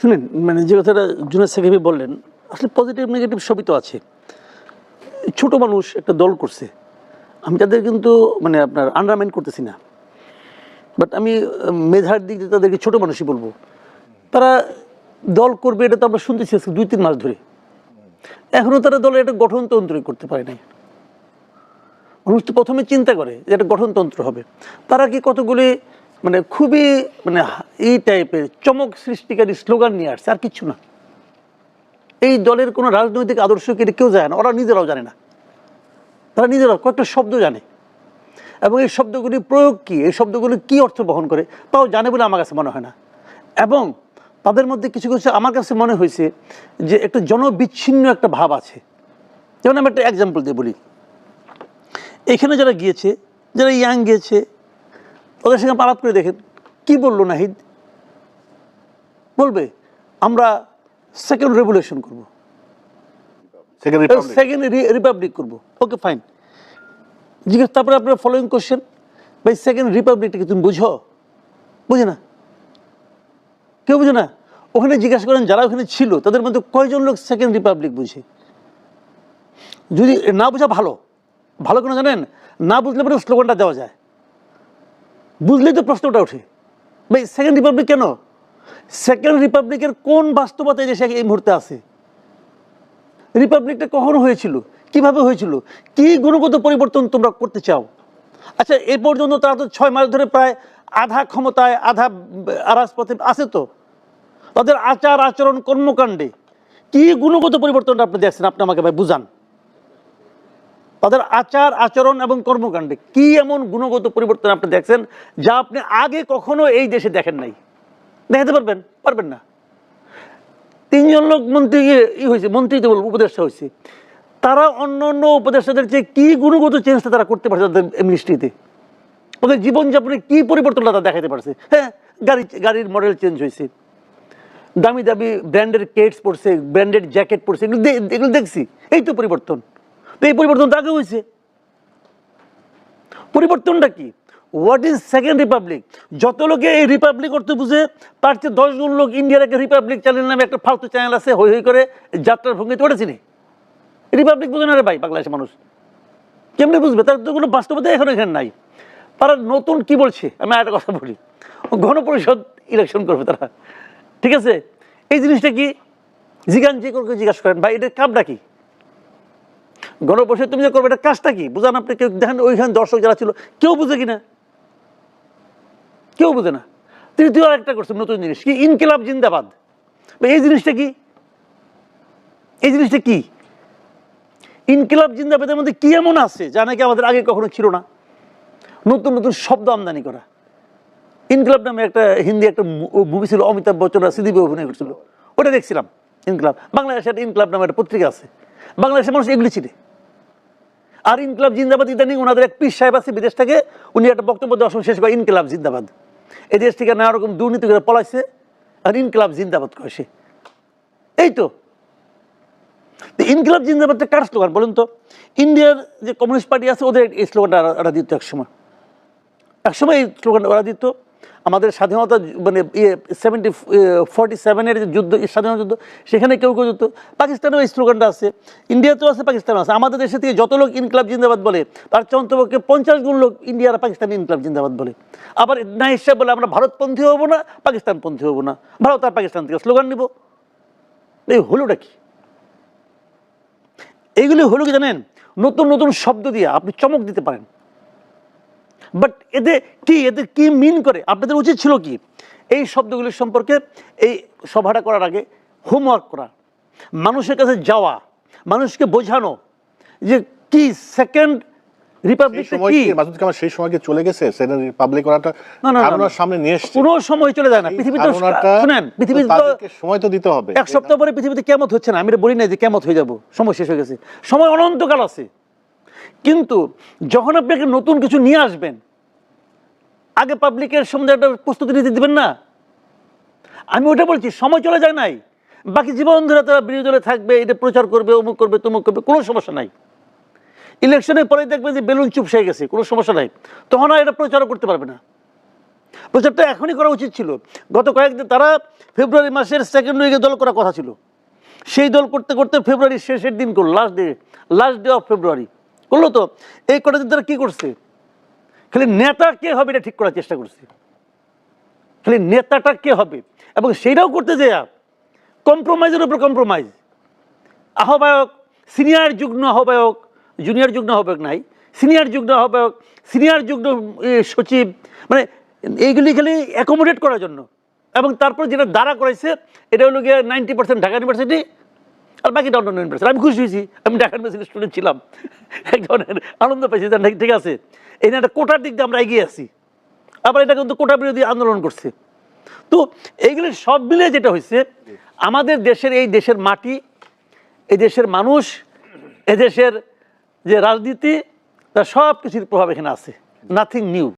শুনেন মানে যে কথাটা জুনাদ সাকিবি বললেন, আসলে পজিটিভ নেগেটিভ সবই তো আছে। ছোট মানুষ একটা দল করছে। আমি তাদের কিন্তু মানে আপনার আন্ডারমাইন করতেছি না। বাট আমি মেধার দিক দিয়ে তাদেরকে ছোটো মানুষই বলব। তারা দল করবে, এটা তো আমরা শুনতেছি আজকে দুই, তিন মাস ধরে। এখনও তারা দলের একটা গঠনতন্ত্রই করতে পারে নাই। মানুষ তো প্রথমে চিন্তা করে যে একটা গঠনতন্ত্র হবে। তারা কি কতগুলি মানে খুবই মানে এই টাইপের চমক সৃষ্টিকারী স্লোগান নিয়ে আসছে, আর কিচ্ছু না। এই দলের কোনো রাজনৈতিক আদর্শ কি এটা কেউ জানে না, ওরা নিজেরাও জানে না। তারা নিজেরাও কয়েকটা শব্দ জানে। এবং এই শব্দগুলি প্রয়োগ কী, এই শব্দগুলি কি অর্থ বহন করে, তাও জানে বলে আমার কাছে মনে হয় না। এবং তাদের মধ্যে কিছু কিছু আমার কাছে মনে হয়েছে যে একটা জনবিচ্ছিন্ন একটা ভাব আছে। যেমন আমি একটা এক্সাম্পল দিয়ে বলি। এখানে যারা গিয়েছে, যারা ইয়াং গিয়েছে তাদের সঙ্গে আলাপ করে দেখেন। কি বলল নাহিদ? বলবে আমরা সেকেন্ড রেভুলেশন করব। সেকেন্ড রিপাবলিক সেকেন্ড রিপাবলিক করব। ওকে ফাইন জিজ্ঞেস তারপরে আপনার ফলোয়িং কোশ্চেন ভাই সেকেন্ড রিপাবলিকটা কি তুমি বুঝো? বুঝে না। কেউ বুঝে না? ওখানে জিজ্ঞাসা করেন যারা ওখানে ছিল তাদের মধ্যে কয়জন লোক সেকেন্ড রিপাবলিক বুঝে? যদি না বোঝা ভালো ভালো কেন জানেন? না বুঝলে পরে স্লোগানটা দেওয়া যায়। বুঝলেই তো প্রশ্নটা ওঠে। ভাই সেকেন্ড রিপাবলিক কেন? সেকেন্ড রিপাবলিকের কোন বাস্তবতা এই দেশে এই মুহূর্তে আছে? রিপাবলিকটা কখন হয়েছিল? কীভাবে হয়েছিল? কি গুণগত পরিবর্তন তোমরা করতে চাও? আচ্ছা এ পর্যন্ত তারা তো ছয় মাস ধরে প্রায় আধা ক্ষমতায়, আধা আরাজপথে আছে তো। তাদের আচার আচরণ কর্মকাণ্ডে কি গুণগত পরিবর্তনটা আপনি দেখছেন? আপনি আমাকে ভাই বুঝান। তাদের আচার, আচরণ এবং কর্মকাণ্ডে কি এমন গুণগত পরিবর্তন আপনি দেখছেন যা আপনি আগে কখনো এই দেশে দেখেন নাই? দেখাতে পারবেন? পারবেন না। তিনজন লোক মন্ত্রী ই হয়েছে মন্ত্রী তো উপদেষ্টা হয়েছে তারা অন্য অন্য উপদেষ্টাদের চেয়ে কি গুণগত চেঞ্জটা তারা করতে পারছে তাদের মিনিস্ট্রিতে ওদের জীবনযাপনে কি পরিবর্তনটা তারা দেখাতে পারছে? হ্যাঁ গাড়ি, গাড়ির মডেল চেঞ্জ হয়েছে দামি দামি ব্র্যান্ডের কেটস পড়ছে ব্র্যান্ডেড জ্যাকেট পড়ছে এগুলো এগুলো দেখছি। এই তো পরিবর্তন। তো এই পরিবর্তন তো আগে হয়েছে। পরিবর্তনটা কি? হোয়াট ইজ সেকেন্ড রিপাবলিক যত লোকে এই রিপাবলিক অর্থ বুঝে, তার চেয়ে দশজন লোক ইন্ডিয়ার একটা রিপাবলিক চ্যানেল নামে একটা ফালতু চ্যানেল আছে হই হই করে যাত্রার ভঙ্গিতে ওটা রিপাবলিক বুঝে না রে ভাই বাংলাদেশের মানুষ। কেমনি বুঝবে? তার তো কোনো বাস্তবতা এখন এখানে নাই। তারা নতুন কি বলছে? আমি একটা কথা বলি। গণপরিষদ ইলেকশন করবে তারা। ঠিক আছে? এই জিনিসটা কি? জিজ্ঞান যে করে জিজ্ঞাসা করেন, ভাই, এটার কামটা কি? গণপরিষদ তুমি যে করবে, এটা কাজটা কি? বুঝান আপনি, কেউ দেখেন ওইখানে দর্শক যারা ছিল, কেউ বুঝে কিনা? কেউ বুঝে না। তৃতীয় আরেকটা করছে নতুন জিনিস, কি? ইনকিলাব জিন্দাবাদ। এই জিনিসটা কি? এই জিনিসটা কি? ইনকিলাব জিন্দাবাদের মধ্যে কি এমন আছে, যা নাকি আমাদের আগে কখনো ছিল না? নতুন নতুন শব্দ আমদানি করা। ইনকিলাব নামে একটা হিন্দি একটা মুভি ছিল, অমিতাভ বচ্চন আর সিদ্দিপে অভিনয় করছিল। ওটা দেখছিলাম, ইনকিলাব। বাংলাদেশে একটা ইনকিলাব নামে একটা পত্রিকা আছে। বাংলাদেশের মানুষ এগুলি চিনে। আর ইনকিলাব জিন্দাবাদ ইদানিং ওনাদের এক পীর সাহেব আছে বিদেশ থেকে, উনি একটা বক্তব্য সময় শেষ করে ইনকিলাব জিন্দাবাদ। এই দেশ থেকে নানা রকম দুর্নীতি করে পলাইছে আর ইনকিলাব জিন্দাবাদ করে এই তো। ইনকিলাব জিন্দাবাদটা কার স্লোগান বলুন তো? ইন্ডিয়ার যে কমিউনিস্ট পার্টি আছে, ওদের এই স্লোগানটা ওরা দিত এক সময় একসময় এই স্লোগানটা ওরা দিত। আমাদের স্বাধীনতা মানে ইয়ে সেভেন্টি ফর্টি সেভেনের যে যুদ্ধ স্বাধীনতা যুদ্ধ, সেখানে কেউ কেউ যুদ্ধ। পাকিস্তানেও এই স্লোগানটা আছে, ইন্ডিয়াতেও আছে, পাকিস্তানেও আছে। আমাদের দেশে থেকে যত লোক ইনকলাব জিন্দাবাদ বলে, তার চন্দ্রপক্ষে পঞ্চাশ গুণ লোক ইন্ডিয়া আর পাকিস্তান ইনকলাব জিন্দাবাদ বলে। আবার না হিসাব বলে আমরা ভারতপন্থী হব না, পাকিস্তানপন্থী হব না। ভারত আর পাকিস্তান থেকে স্লোগান নিব। এই হলোটা কি? এইগুলি হলো কি জানেন? নতুন নতুন শব্দ দিয়ে আপনি চমক দিতে পারেন। বাট এতে কি এতে কি মিন করে? আপনাদের উচিত ছিল কি? এই শব্দগুলির সম্পর্কে এই সভাটা করার আগে হোমওয়ার্ক করা মানুষের কাছে যাওয়া মানুষকে বোঝানো যে কি সেকেন্ড সেই চলে গেছে? রিপাবলিক করাটা। সামনে নিয়ে কোনো সময় চলে যায় না। পৃথিবীতে শুনেন পৃথিবীতে সময় তো দিতে হবে। এক সপ্তাহ পরে পৃথিবীতে কেমত হচ্ছে না। আমি বলি না যে কেমত হয়ে যাব। সময় শেষ হয়ে গেছে। সময় অনন্তকাল আছে। কিন্তু যখন আপনি একটা নতুন কিছু নিয়ে আসবেন, আগে পাবলিকের সম্বন্ধে একটা প্রস্তুতি নিতে দিবেন না? আমি ওটা বলছি, সময় চলে যায় নাই। বাকি জীবন ধরে তারা বিরোধী দলে থাকবে এটা প্রচার করবে, অমুক করবে, তমুক করবে, কোনো সমস্যা নাই। ইলেকশনের পরে দেখবে যে বেলুন চুপ হয়ে গেছে, কোনো সমস্যা নাই। তখন আর এটা প্রচারও করতে পারবে না। প্রচারটা এখনই করা উচিত ছিল। গত কয়েকদিন তারা ফেব্রুয়ারি মাসের সেকেন্ড উইকে দল করার কথা ছিল। সেই দল করতে করতে ফেব্রুয়ারির শেষের দিন করল last day last day of February করল তো? এই কটা তারা কী করছে? খালি নেতা কে হবে এটা ঠিক করার চেষ্টা করছে। খালি নেতাটা কে হবে? এবং সেইটাও করতে দেয়া কম্প্রোমাইজের উপর কম্প্রোমাইজ আহ্বায়ক সিনিয়র যুগ্ম আহ্বায়ক জুনিয়র যুগ্ম আহ্বায়ক নাই সিনিয়র যুগ্ম আহ্বায়ক সিনিয়র যুগ্ম এ, সচিব মানে এইগুলি খালি অ্যাকোমোডেট করার জন্য। এবং তারপর যেটা দ্বারা করেছে এটা হলো গিয়ে নাইনটি পার্সেন্ট ঢাকা ইউনিভার্সিটি আর বাকিটা অন্য ইউনিভার্সিটি আমি খুশি হয়েছি। আমি ঢাকা ইউনিভার্সিটি স্টুডেন্ট ছিলাম। এক ধরনের আনন্দ পাইছি ঠিক আছে এই একটা কোটার দিক দিয়ে আমরা এগিয়ে আছি। আবার এটা কিন্তু কোটা বিরোধী আন্দোলন করছে। তো এইগুলি সব মিলে যেটা হয়েছে, আমাদের দেশের এই দেশের মাটি, এই দেশের মানুষ, এদেশের যে রাজনীতি, তার সব কিছুর প্রভাব এখানে আছে। Nothing new